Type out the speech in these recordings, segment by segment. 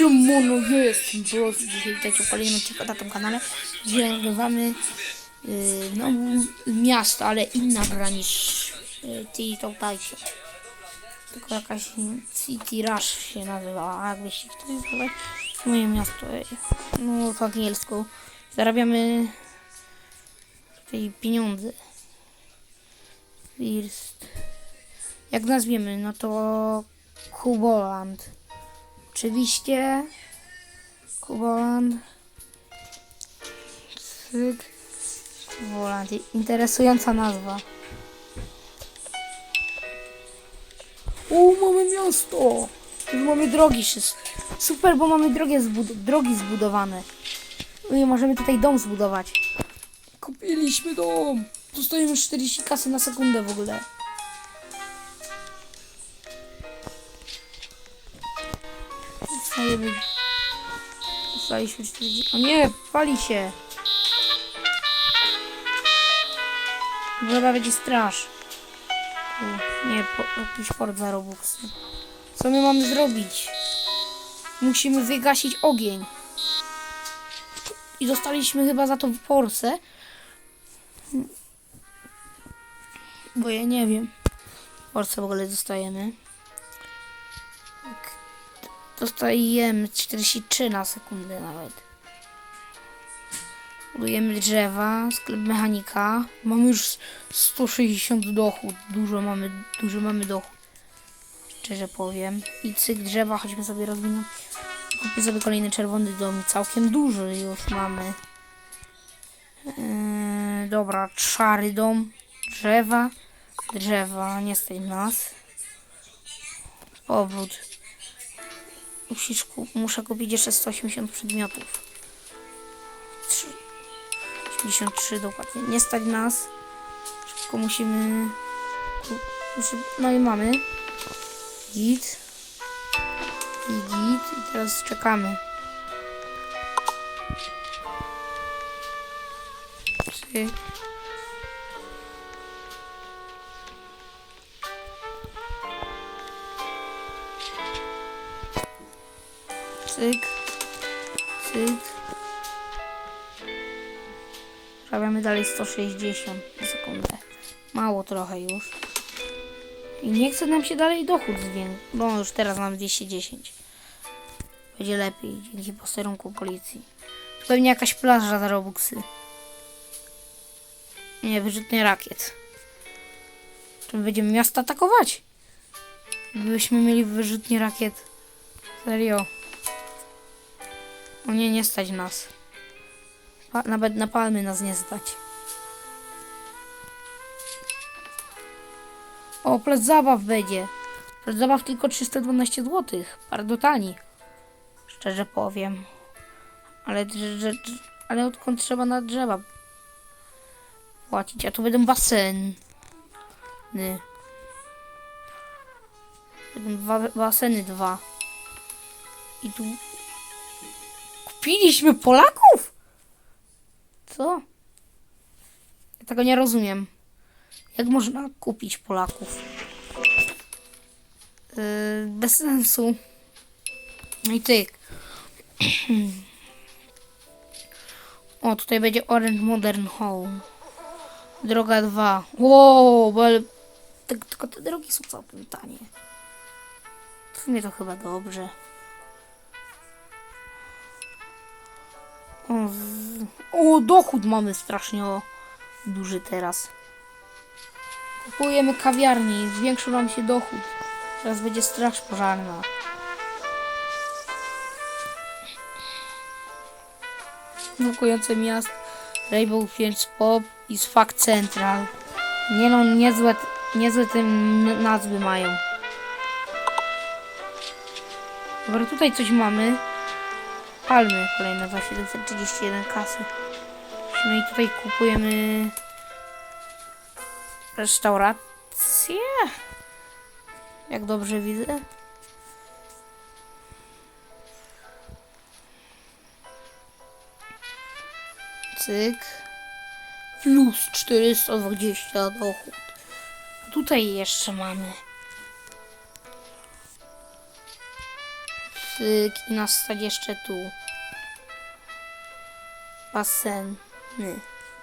Siemano, jest Bros. Dzisiaj witajcie w kolejnym odcinku na tym kanale, gdzie nagrywamy yy, no, miasto, ale inna gra niż yy, TikTok Dajcie. Tylko jakaś City Rush się nazywa, a jakbyście chcieli zobaczyć moje miasto, yy, no po angielsku, zarabiamy tutaj pieniądze. First. Jak nazwiemy, no to Kuboland. Oczywiście Kuboland. Cyk. Kuboland. Interesująca nazwa. U, mamy miasto! Już mamy drogi. Super, bo mamy drogie zbud- drogi zbudowane. No i możemy tutaj dom zbudować. Kupiliśmy dom! Dostajemy 40 kasy na sekundę w ogóle. Dostajemy... Dostaliśmy 40... O nie, pali się! Chyba będzie straż. U, Nie, po, jakiś port za Robuxy. Co my mamy zrobić? Musimy wygasić ogień. I dostaliśmy chyba za to w Polsce. Bo ja nie wiem. W Polsce w ogóle dostajemy. Dostajemy 43 na sekundę nawet. Budujemy drzewa, sklep mechanika. Mamy już 160 dochód. Dużo mamy, dużo mamy dochód. Szczerze powiem. I cyk drzewa, chodźmy sobie rozwinąć. Kupię sobie kolejny czerwony dom. Całkiem duży już mamy. Eee, dobra, szary dom. Drzewa. Drzewa, nie stać nas. Powrót. Musisz muszę kupić jeszcze 180 przedmiotów. Trzy- 83 dokładnie. Nie stać nas. Szybko musimy. No i mamy. Git. I git. I teraz czekamy. Cyk. Cyk. Cyk. Robiamy dalej 160 na sekundę. Mało trochę już. I nie chce nam się dalej dochód zwiększyć. Bo już teraz mamy 210. Będzie lepiej dzięki posterunku policji. Pewnie jakaś plaża za Robuxy. Nie, wyrzutnie rakiet. Czy my będziemy miasto atakować? Gdybyśmy mieli wyrzutnie rakiet. Serio. O nie, nie stać nas. Pa, nawet na palmy nas nie stać. O, plac zabaw będzie. Plac zabaw tylko 312 zł. Bardzo tani. Szczerze powiem. Ale, ale odkąd trzeba na drzewa płacić? A tu będą baseny. Będą baseny dwa. I tu Kupiliśmy Polaków? Co? Ja tego nie rozumiem. Jak można kupić Polaków? Yy, bez sensu. I tyk. O, tutaj będzie Orange Modern Home. Droga 2. Wow, bo tak- Tylko te drogi są całkiem tanie. W sumie to chyba dobrze. O, dochód mamy strasznie duży teraz. Kupujemy kawiarni, zwiększył nam się dochód. Teraz będzie straż pożarna. Blokujące miast, Rainbow Fields Pop i Sfak Central. Nie no, niezłe, niezłe te nazwy mają. Dobra, tutaj coś mamy. Palmy kolejne za 731 kasy. No i tutaj kupujemy restaurację. Jak dobrze widzę. Cyk. Plus 420 dochód. Tutaj jeszcze mamy. Cyk i nas stać jeszcze tu. Baseny.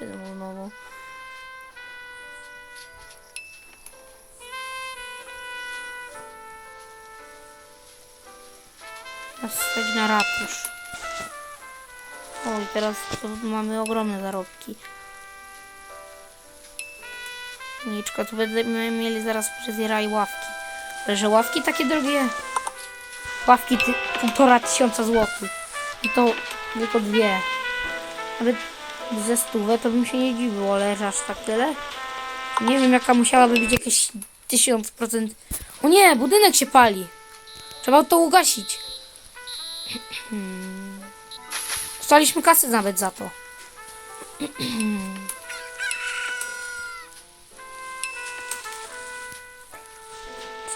Znowu. Nas stać na ratusz. O, i teraz mamy ogromne zarobki. Niczko, tu będziemy mieli zaraz i ławki. Ale że ławki takie drogie? Ławki ty, półtora tysiąca złotych. I to tylko dwie. Nawet ze stówę to bym się nie dziwił, ale aż tak tyle. Nie wiem jaka musiałaby być jakieś tysiąc procent. O nie, budynek się pali. Trzeba to ugasić. Dostaliśmy kasę nawet za to.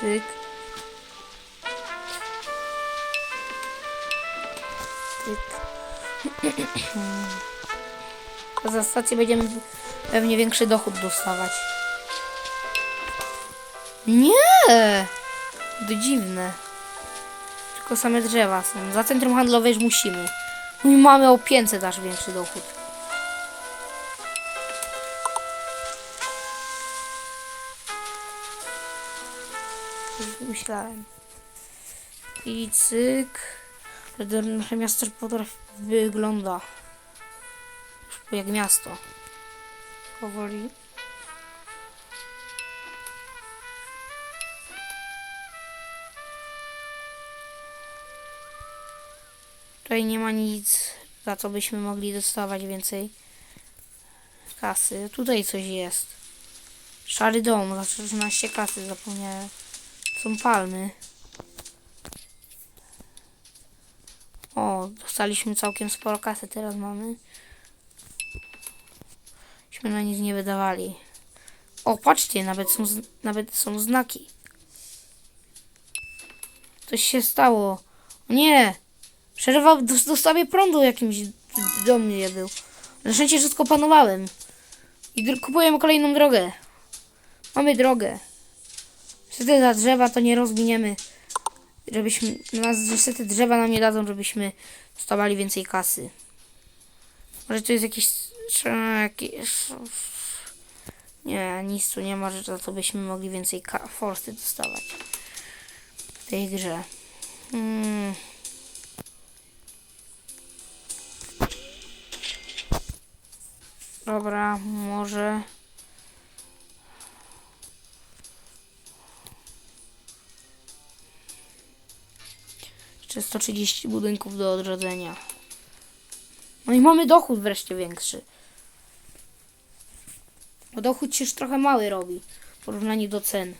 Cyk. Cyk. Za stację będziemy pewnie większy dochód dostawać. Nie! To dziwne. Tylko same drzewa są. Za centrum handlowe już musimy. I mamy o 500 aż większy dochód. Myślałem. I cyk. Wtedy Nasze miasto potrafi wygląda. Jak miasto. Powoli. Tutaj nie ma nic, za co byśmy mogli dostawać więcej kasy. Tutaj coś jest. Szary dom za 13 kasy, zapomniałem. Są palmy. O, dostaliśmy całkiem sporo kasy, teraz mamy. Myśmy na nic nie wydawali. O, patrzcie, nawet są, nawet są znaki. Coś się stało. Nie! Przerwał dos- dostawie prądu jakimś do mnie był. Na szczęście wszystko panowałem. I kupujemy kolejną drogę. Mamy drogę. Niestety za drzewa to nie rozwiniemy. Żebyśmy, nas, niestety drzewa nam nie dadzą, żebyśmy dostawali więcej kasy. Może to jest jakieś... jakieś nie, nic tu nie ma, że za to byśmy mogli więcej forsy dostawać. W tej grze. Hmm. Dobra, może... Jeszcze 130 budynków do odrodzenia. No i mamy dochód wreszcie większy. Bo dochód się już trochę mały robi w porównaniu do cen.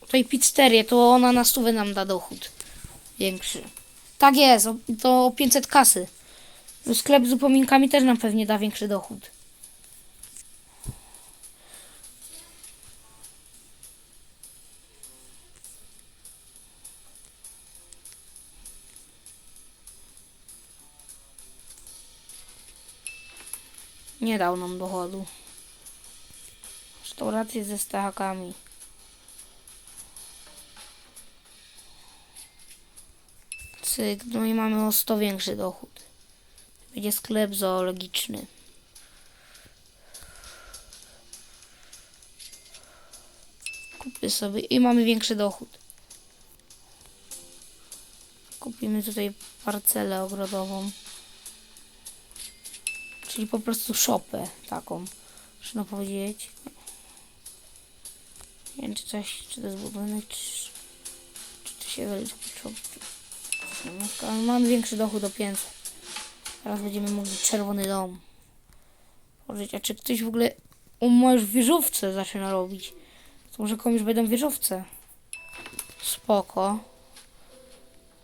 Tutaj pizzerię, to ona na stówę nam da dochód większy. Tak jest, to o 500 kasy. Sklep z upominkami też nam pewnie da większy dochód. Nie dał nam dochodu. Restauracje ze stachakami. Cyk, no i mamy o 100 większy dochód. Będzie sklep zoologiczny. Kupię sobie i mamy większy dochód. Kupimy tutaj parcelę ogrodową. Czyli po prostu szopę taką. Można powiedzieć. Nie wiem czy coś, czy to jest budynek, czy, czy to się ale Mamy większy dochód o 500. Teraz będziemy mogli czerwony dom. Tworzyć. A czy ktoś w ogóle już wieżowce zaczyna robić? To może komuś będą wieżowce. Spoko.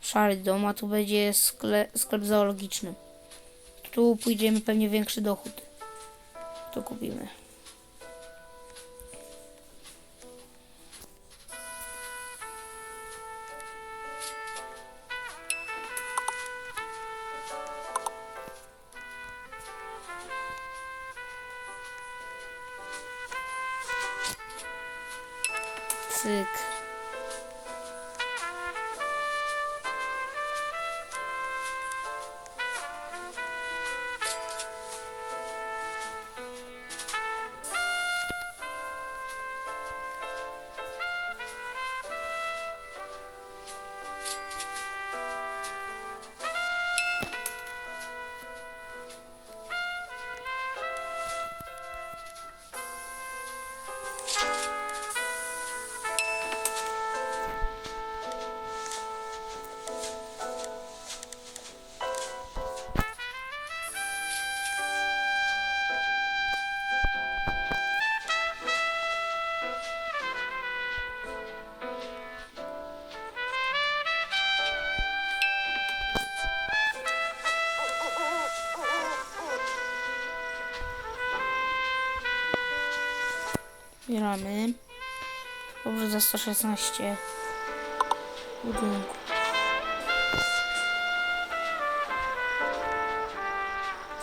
Szary dom, a tu będzie skle, sklep zoologiczny. Tu pójdziemy pewnie większy dochód. To kupimy. Cyk. Zbieramy. Dobrze za 116 budynku.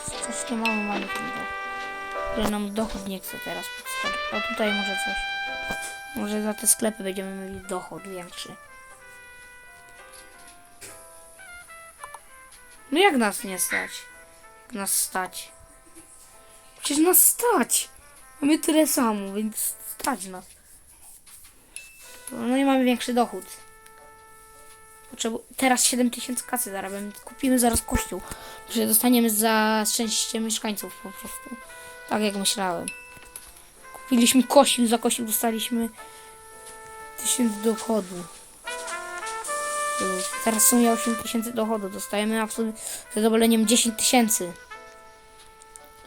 Coś nie mamy, mamy dochód. Że nam dochód nie chce teraz podskoczyć. O tutaj może coś. Może za te sklepy będziemy mieli dochód większy. No jak nas nie stać? Jak nas stać? Przecież nas stać! Mamy tyle samo, więc stać nas. No i mamy większy dochód. Potrzebu- teraz 7000 kasy zarabiamy. Kupimy zaraz kościół. Że dostaniemy za szczęście mieszkańców po prostu. Tak jak myślałem. Kupiliśmy kościół, za kościół dostaliśmy 1000 dochodu. Teraz w sumie 8000 dochodu dostajemy, a z zadowoleniem 10 tysięcy.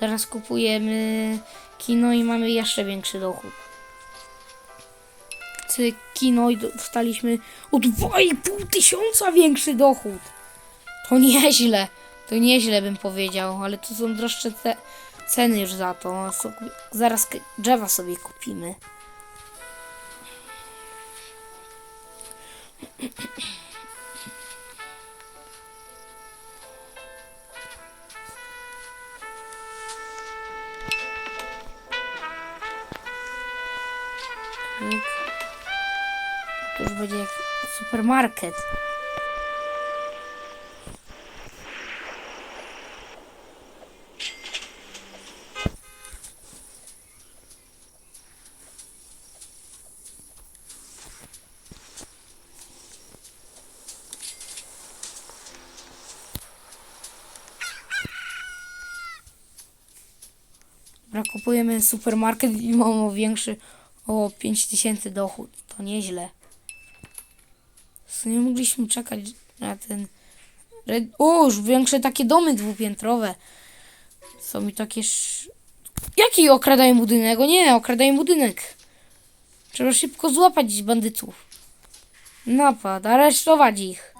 Teraz kupujemy kino i mamy jeszcze większy dochód. Cyk, kino i dostaliśmy o 2,5 tysiąca większy dochód. To nieźle. To nieźle bym powiedział, ale to są droższe te ceny już za to. So- Zaraz drzewa sobie kupimy. Cyk. To już będzie jak supermarket. Dobra, kupujemy supermarket i mamy większy o 5000 dochód. To nieźle. Sumie mogliśmy czekać na ten... O, już większe takie domy dwupiętrowe. Są mi takie... Jaki okradają budynek? O nie, okradają budynek. Trzeba szybko złapać bandytów. Napad, aresztować ich.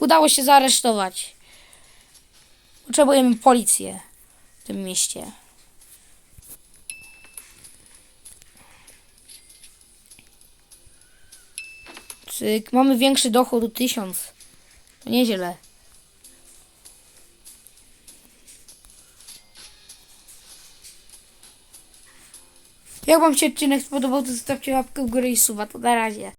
Udało się zaaresztować. Potrzebujemy policję w tym mieście. Cyk, mamy większy dochód o 1000. To nieźle. Jak wam się odcinek spodobał, to zostawcie łapkę w górę i suba. To na razie.